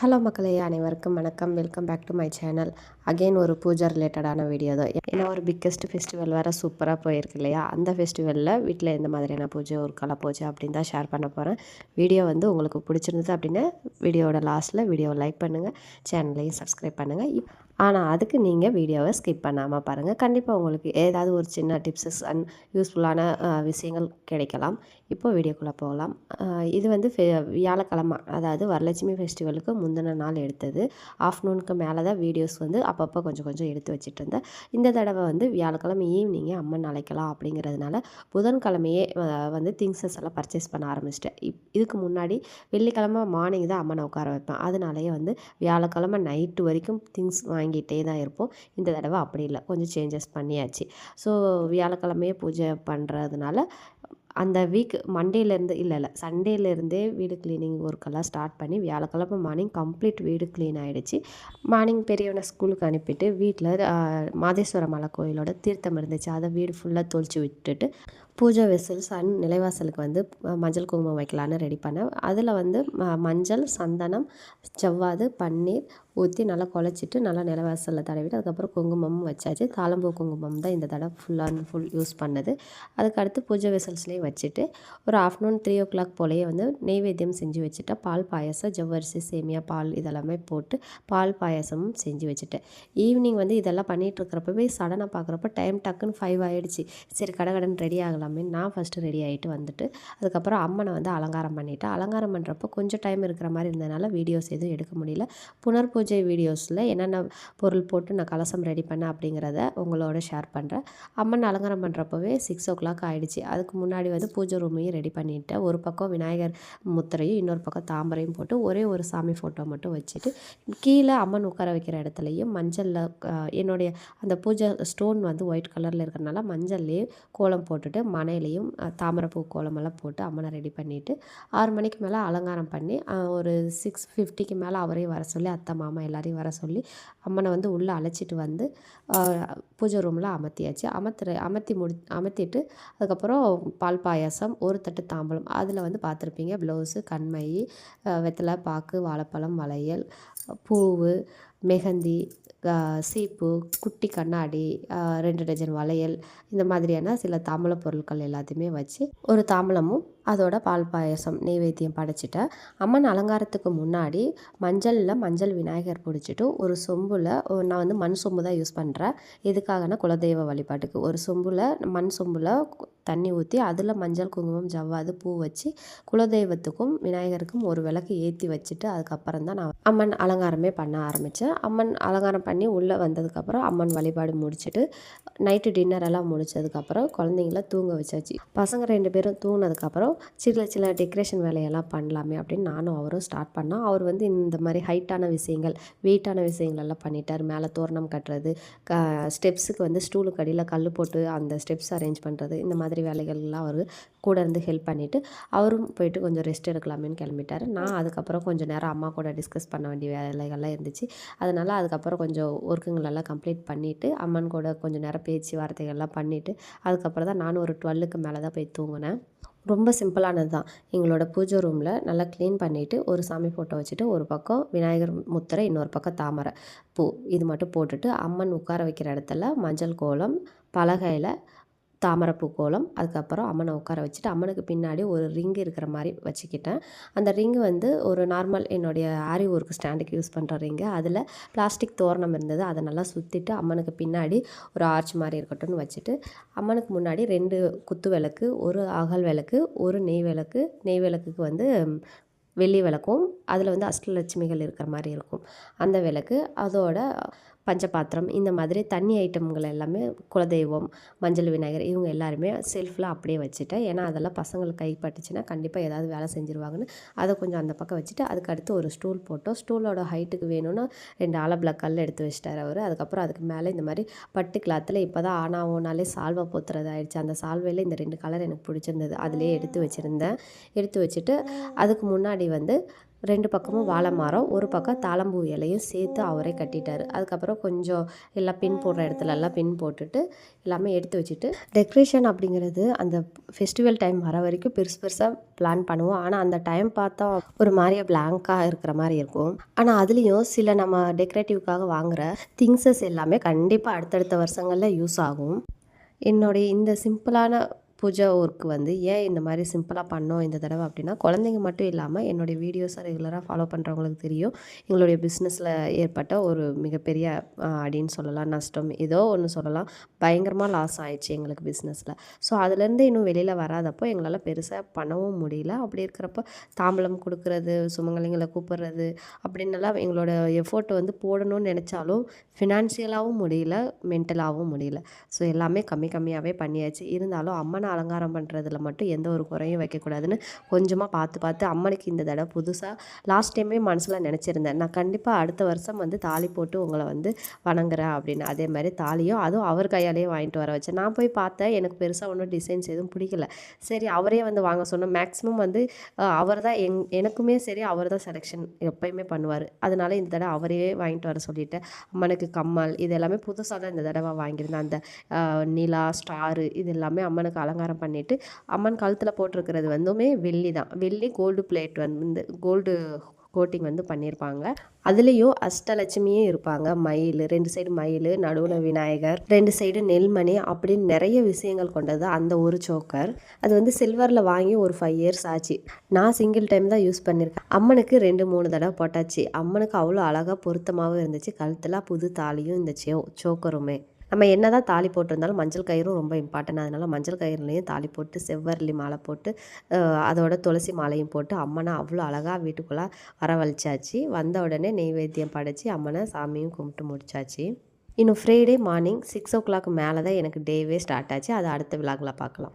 Hello மக்களே அனைவருக்கும் வணக்கம். Welcome back to my channel again ஒரு பூஜை ரிலேட்டடான வீடியோ தான். ஏன்னா ஒரு பிக்கெஸ்ட் ஃபெஸ்டிவல் வேறு சூப்பராக போயிருக்கு இல்லையா? அந்த ஃபெஸ்டிவலில் வீட்டில் எந்த மாதிரியான பூஜை ஒரு கலை பூஜை அப்படின்னு தான் ஷேர் பண்ண போகிறேன் வீடியோ வந்து உங்களுக்கு பிடிச்சிருந்தது அப்படின்னா வீடியோவோட லாஸ்ட்டில் வீடியோவை லைக் பண்ணுங்கள் சேனலையும் சப்ஸ்கிரைப் பண்ணுங்கள் ஆனால் அதுக்கு நீங்கள் வீடியோவை ஸ்கிப் பண்ணாமல் பாருங்கள் கண்டிப்பாக உங்களுக்கு ஏதாவது ஒரு சின்ன டிப்ஸஸ் அண்ட் யூஸ்ஃபுல்லான விஷயங்கள் கிடைக்கலாம். இப்போ வீடியோக்குள்ளே போகலாம். இது வந்து வியாழக்கிழமை அதாவது வரலட்சுமி ஃபெஸ்டிவலுக்கு முந்தின நாள் எடுத்தது. ஆஃப்டர்நூனுக்கு மேலே தான் வீடியோஸ் வந்து அப்பப்போ கொஞ்சம் கொஞ்சம் எடுத்து வச்சுட்டு இருந்தேன் இந்த தடவை வந்து வியாழக்கிழமை ஈவினிங்கே அம்மன் அழைக்கலாம் அப்படிங்கிறதுனால புதன்கிழமையே வந்து திங்ஸஸ் எல்லாம் பர்ச்சேஸ் பண்ண ஆரம்பிச்சிட்டேன். இப் இதுக்கு முன்னாடி வெள்ளிக்கிழமை மார்னிங் தான் அம்மனை உட்கார வைப்பேன். அதனாலேயே வந்து வியாழக்கிழமை நைட்டு வரைக்கும் திங்ஸ் வாங்கி வாங்கிட்டே தான் இருப்போம். இந்த தடவை அப்படி இல்லை. கொஞ்சம் சேஞ்சஸ் பண்ணியாச்சு. ஸோ வியாழக்கிழமையே பூஜை பண்ணுறதுனால அந்த வீக் மண்டேலேருந்து இல்லை இல்லை சண்டேலேருந்தே வீடு க்ளீனிங் ஒர்க்கெல்லாம் ஸ்டார்ட் பண்ணி வியாழக்கிழமை மார்னிங் கம்ப்ளீட் வீடு க்ளீன் ஆகிடுச்சு மார்னிங் பெரியவனை ஸ்கூலுக்கு அனுப்பிட்டு வீட்டில் மாதேஸ்வர மலை கோயிலோட தீர்த்தம் இருந்துச்சு. அதை வீடு ஃபுல்லாக தொளிச்சு விட்டுட்டு பூஜை வெசல்ஸ் அண்ட் நிலைவாசலுக்கு வந்து மஞ்சள் குங்குமம் வைக்கலான்னு ரெடி பண்ணேன். அதில் வந்து ம- மஞ்சள் சந்தனம் செவ்வாது பன்னீர் ஊற்றி நல்லா குழச்சிட்டு நல்லா நிலவாசலில் தடவிட்டு அதுக்கப்புறம் குங்குமமும் வச்சாச்சு. தாளம்பூ குங்குமம் தான் இந்த தடவை ஃபுல் அண்ட் ஃபுல் யூஸ் பண்ணது. அதுக்கடுத்து பூஜை வெசல்ஸ்லேயே வச்சுட்டு ஒரு ஆஃப்டர்நூன் த்ரீ ஓ கிளாக் போலேயே வந்து நெய்வேத்தியம் செஞ்சு வச்சுட்டேன். பால் பாயாசம் ஜவ்வரிசி சேமியா பால் இதெல்லாமே போட்டு பால் பாயாசமும் செஞ்சு வச்சுட்டேன். ஈவினிங் வந்து இதெல்லாம் பண்ணிகிட்டு இருக்கிறப்பவே சடனாக பார்க்குறப்ப டைம் டக்குன்னு ஃபைவ் ஆகிடுச்சு சரி கடகடன் ரெடி ஆகலாம்? நான் ஃபஸ்ட்டு ரெடி ஆகிட்டு வந்துட்டு அதுக்கப்புறம் அம்மனை வந்து அலங்காரம் பண்ணிவிட்டேன் அலங்காரம் பண்ணுறப்போ கொஞ்சம் டைம் இருக்கிற மாதிரி இருந்ததுனால வீடியோஸ் எதுவும் எடுக்க முடியல. புனர் பூஜை வீடியோஸில் என்னென்ன பொருள் போட்டு நான் கலசம் ரெடி பண்ணேன் அப்படிங்கிறத உங்களோட ஷேர் பண்ணுறேன் அம்மன் அலங்காரம் பண்ணுறப்பவே சிக்ஸ் ஓ கிளாக் ஆகிடுச்சு அதுக்கு முன்னாடி வந்து பூஜை ரூமையும் ரெடி பண்ணிவிட்டேன் ஒரு பக்கம் விநாயகர் முத்திரையும் இன்னொரு பக்கம் தாமரையும் போட்டு ஒரே ஒரு சாமி ஃபோட்டோ மட்டும் வச்சுட்டு கீழே அம்மன் உட்கார வைக்கிற இடத்துலையும் மஞ்சளில் என்னுடைய அந்த பூஜை ஸ்டோன் வந்து ஒயிட் கலரில் இருக்கிறனால மஞ்சள்லேயே கோலம் போட்டுட்டு மனையிலையும் தாமரைப்பூ கோலமெல்லாம் போட்டு அம்மனை ரெடி பண்ணிவிட்டு ஆறு மணிக்கு மேலே அலங்காரம் பண்ணி ஒரு சிக்ஸ் ஃபிஃப்டிக்கு மேலே அவரையும் வர சொல்லி அத்தை மாமா எல்லாரையும் வர சொல்லி அம்மனை வந்து உள்ளே அழைச்சிட்டு வந்து பூஜை ரூமில் அமர்த்தியாச்சு. அமர்த்துற அமர்த்தி முடி அமர்த்திட்டு அதுக்கப்புறம் பால் பாயாசம் ஒரு தட்டு தாம்பலம் அதில் வந்து பார்த்துருப்பீங்க ப்ளவுஸு கண்மை வெத்தலை பாக்கு வாழைப்பழம் வளையல் பூவு மெஹந்தி சீப்பு குட்டி கண்ணாடி ரெண்டு டஜன் வளையல் இந்த மாதிரியான சில தாம்பூல பொருட்கள் எல்லாத்தையுமே வச்சு ஒரு தாம்பூலமும் அதோட பால் பாயசம் நெய்வேத்தியம் படைச்சிட்டேன் அம்மன் அலங்காரத்துக்கு முன்னாடி மஞ்சளில் மஞ்சள் விநாயகர் பிடிச்சிட்டு ஒரு சொம்பில் நான் வந்து மண் சொம்பு தான் யூஸ் பண்ணுறேன் எதுக்காகனா குலதெய்வ வழிபாட்டுக்கு. ஒரு சொம்பில் மண் சொம்பில் தண்ணி ஊற்றி அதில் மஞ்சள் குங்குமம் ஜவ்வாது பூ வச்சு குலதெய்வத்துக்கும் விநாயகருக்கும் ஒரு விளக்கு ஏற்றி வச்சுட்டு அதுக்கப்புறம் தான் நான் அம்மன் அலங்காரமே பண்ண ஆரம்பித்தேன் அம்மன் அலங்காரம் பண்ணி உள்ளே வந்ததுக்கப்புறம் அம்மன் வழிபாடு முடிச்சுட்டு நைட்டு டின்னர் எல்லாம் முடித்ததுக்கப்புறம் குழந்தைங்கள தூங்க வச்சாச்சு. பசங்க ரெண்டு பேரும் தூங்கினதுக்கப்புறம் சில சில டெக்கரேஷன் வேலையெல்லாம் பண்ணலாமே அப்படின்னு நானும் அவரும் ஸ்டார்ட் பண்ணோம். அவர் வந்து இந்த மாதிரி ஹைட்டான விஷயங்கள் வெயிட்டான விஷயங்கள் எல்லாம் பண்ணிட்டார். மேலே தோரணம் கட்டுறது க ஸ்டெப்ஸுக்கு வந்து ஸ்டூலுக்கு அடியில் கல் போட்டு அந்த ஸ்டெப்ஸ் அரேஞ்ச் பண்ணுறது இந்த மாதிரி வேலைகள்லாம் அவர் கூட இருந்து ஹெல்ப் பண்ணிவிட்டு அவரும் போயிட்டு கொஞ்சம் ரெஸ்ட் எடுக்கலாமேன்னு கிளம்பிட்டார். நான் அதுக்கப்புறம் கொஞ்சம் நேரம் அம்மா கூட டிஸ்கஸ் பண்ண வேண்டிய வேலைகள்லாம் இருந்துச்சு. அதனால் அதுக்கப்புறம் கொஞ்சம் கொஞ்சம் ஒர்க்குங்களெல்லாம் கம்ப்ளீட் பண்ணிவிட்டு அம்மன் கூட கொஞ்சம் நேரம் பேச்சு வார்த்தைகள்லாம் பண்ணிவிட்டு அதுக்கப்புறம் தான் நானும் ஒரு டுவெல்லுக்கு மேலே தான் போய் தூங்கினேன். ரொம்ப சிம்பிளானது தான். எங்களோட பூஜை ரூமில் நல்லா க்ளீன் பண்ணிவிட்டு ஒரு சாமி ஃபோட்டோ வச்சுட்டு ஒரு பக்கம் விநாயகர் முத்திரை இன்னொரு பக்கம் தாமரை பூ இது மட்டும் போட்டுட்டு அம்மன் உட்கார வைக்கிற இடத்துல மஞ்சள் கோலம் பலகையில் தாமரைப்பூ கோலம் அதுக்கப்புறம் அம்மனை உட்கார வச்சுட்டு அம்மனுக்கு பின்னாடி ஒரு ரிங் இருக்கிற மாதிரி வச்சுக்கிட்டேன். அந்த ரிங் வந்து ஒரு நார்மல் என்னுடைய ஆரி ஒர்க் ஸ்டாண்டுக்கு யூஸ் பண்ணுற ரிங்கு. அதில் பிளாஸ்டிக் தோரணம் இருந்தது. அதை நல்லா சுற்றிட்டு அம்மனுக்கு பின்னாடி ஒரு ஆர்ச் மாதிரி இருக்கட்டும்னு வச்சுட்டு அம்மனுக்கு முன்னாடி ரெண்டு குத்து விளக்கு ஒரு அகல் விளக்கு ஒரு நெய் விளக்கு. நெய் விளக்குக்கு வந்து வெள்ளி விளக்கும். அதில் வந்து அஷ்டலட்சுமிகள் இருக்கிற மாதிரி இருக்கும். அந்த விளக்கு அதோட பஞ்சபாத்திரம் இந்த மாதிரி தண்ணி ஐட்டம்கள் எல்லாமே குலதெய்வம் மஞ்சள் விநாயகர் இவங்க எல்லாருமே செல்ஃபில் அப்படியே வச்சுட்டேன் ஏன்னா அதெல்லாம் பசங்களுக்கு கைப்பட்டுச்சுன்னா கண்டிப்பாக ஏதாவது வேலை செஞ்சுருவாங்கன்னு அதை கொஞ்சம் அந்த பக்கம் வச்சுட்டு அதுக்கு அடுத்து ஒரு ஸ்டூல் போட்டோம். ஸ்டூலோட ஹைட்டுக்கு வேணும்னா ரெண்டு ஆலப்பில் கல் எடுத்து வச்சிட்டார் அவர். அதுக்கப்புறம் அதுக்கு மேலே இந்த மாதிரி பட்டு கிளாத்தில் இப்போ தான் ஆனாவோனாலே சால்வை போத்துறது ஆயிடுச்சு அந்த சால்வையில் இந்த ரெண்டு கலர் எனக்கு பிடிச்சிருந்தது. அதிலே எடுத்து வச்சுருந்தேன். எடுத்து வச்சுட்டு அதுக்கு முன்னாடி வந்து ரெண்டு பக்கமும் வாழை மரம் ஒரு பக்கம் தாளம்பூ இலையும் சேர்த்து அவரே கட்டிட்டார். அதுக்கப்புறம் கொஞ்சம் எல்லாம் பின் போடுற இடத்துல எல்லாம் பின் போட்டுட்டு எல்லாமே எடுத்து வச்சுட்டு டெக்ரேஷன் அப்படிங்கிறது அந்த ஃபெஸ்டிவல் டைம் வர வரைக்கும் பெருசு பெருசாக பிளான் பண்ணுவோம். ஆனால் அந்த டைம் பார்த்தா ஒரு மாதிரியே பிளாங்காக இருக்கிற மாதிரி இருக்கும். ஆனால் அதுலேயும் சில நம்ம டெக்கரேட்டிவ்க்காக வாங்குகிற திங்ஸஸ் எல்லாமே கண்டிப்பாக அடுத்தடுத்த வருஷங்களில் யூஸ் ஆகும். என்னுடைய இந்த சிம்பிளான பூஜா ஒர்க் வந்து ஏன் இந்த மாதிரி சிம்பிளாக பண்ணோம் இந்த தடவை? அப்படின்னா குழந்தைங்க மட்டும் இல்லாமல் என்னுடைய வீடியோஸை ரெகுலராக ஃபாலோ பண்ணுறவங்களுக்கு தெரியும். எங்களுடைய பிஸ்னஸில் ஏற்பட்ட ஒரு மிகப்பெரிய அப்படின்னு சொல்லலாம் நஷ்டம். ஏதோ ஒன்று சொல்லலாம். பயங்கரமாக லாஸ் ஆயிடுச்சு எங்களுக்கு பிஸ்னஸில் ஸோ அதுலேருந்து இன்னும் வெளியில் வராதப்போ எங்களால் பெருசாக பண்ணவும் முடியல. அப்படி இருக்கிறப்ப தாம்பலம் கொடுக்கறது சுமங்கலிங்களை கூப்பிடுறது அப்படின்னலாம் எங்களோட எஃபோர்ட் வந்து போடணும்னு நினச்சாலும் ஃபினான்ஷியலாகவும் முடியல மென்டலாகவும் முடியல. ஸோ எல்லாமே கம்மி கம்மியாகவே பண்ணியாச்சு. இருந்தாலும் அம்மனை அலங்காரம் பண்ணுறதுல மட்டும் எந்த ஒரு குறையும் வைக்கக்கூடாதுன்னு கொஞ்சமாக பார்த்து பார்த்து அம்மனுக்கு இந்த தடவை புதுசாக லாஸ்ட் டைமே மனசில் நினச்சிருந்தேன். நான் கண்டிப்பாக அடுத்த வருஷம் வந்து தாலி போட்டு உங்களை வந்து வணங்குறேன் அப்படின்னு. அதே மாதிரி தாலியும் அதுவும் அவர் கையாலேயே வாங்கிட்டு வர வச்சேன். நான் போய் பார்த்தேன். எனக்கு பெருசாக ஒன்றும் டிசைன்ஸ் எதுவும் பிடிக்கல. சரி அவரே வந்து வாங்க சொன்னோம். மேக்ஸிமம் வந்து அவர் தான் எங் எனக்குமே சரி அவர் தான் செலெக்ஷன் எப்பயுமே பண்ணுவார். அதனால இந்த தடவை அவரே வாங்கிட்டு வர சொல்லிட்டு அம்மனுக்கு கம்மல் இது எல்லாமே புதுசாக தான் இந்த தடவை வாங்கியிருந்தேன். அந்த நிலா ஸ்டாரு இது எல்லாமே அம்மனுக்கு அலங்காரம் பண்ணிவிட்டு அம்மன் கழுத்தில் போட்டிருக்கிறது வந்துமே வெள்ளி தான். வெள்ளி கோல்டு பிளேட் வந்து கோல்டு கோட்டிங் வந்து பண்ணியிருப்பாங்க அதுலேயும் அஷ்டலட்சுமியும் இருப்பாங்க. மயில் ரெண்டு சைடு மயில் நடுவில் விநாயகர் ரெண்டு சைடு நெல்மணி அப்படின்னு நிறைய விஷயங்கள் கொண்டது அந்த ஒரு சோக்கர் அது வந்து சில்வரில் வாங்கி ஒரு ஃபைவ் இயர்ஸ் ஆச்சு. நான் சிங்கிள் டைம் தான் யூஸ் பண்ணியிருக்கேன் அம்மனுக்கு ரெண்டு மூணு தடவை போட்டாச்சு. அம்மனுக்கு அவ்வளோ அழகாக பொருத்தமாகவும் இருந்துச்சு. கழுத்தில் புது தாலியும் இந்த சோ சோக்கருமே நம்ம என்ன தான் தாலி போட்டிருந்தாலும் மஞ்சள் கயிறும் ரொம்ப இம்பார்ட்டன்ட் அதனால் மஞ்சள் கயிறுலையும் தாலி போட்டு செவ்வரளி மாலை போட்டு அதோட துளசி மாலையும் போட்டு அம்மனை அவ்வளோ அழகாக வீட்டுக்குள்ளே வரவழைச்சாச்சு. வந்த உடனே நெய்வேத்தியம் படைச்சி அம்மனை சாமியும் கும்பிட்டு முடிச்சாச்சு. இன்னும் Friday morning six o'clock மேலே தான் எனக்கு டேவே ஸ்டார்ட் ஆச்சு. அதை அடுத்த விழாக்கில் பார்க்கலாம்.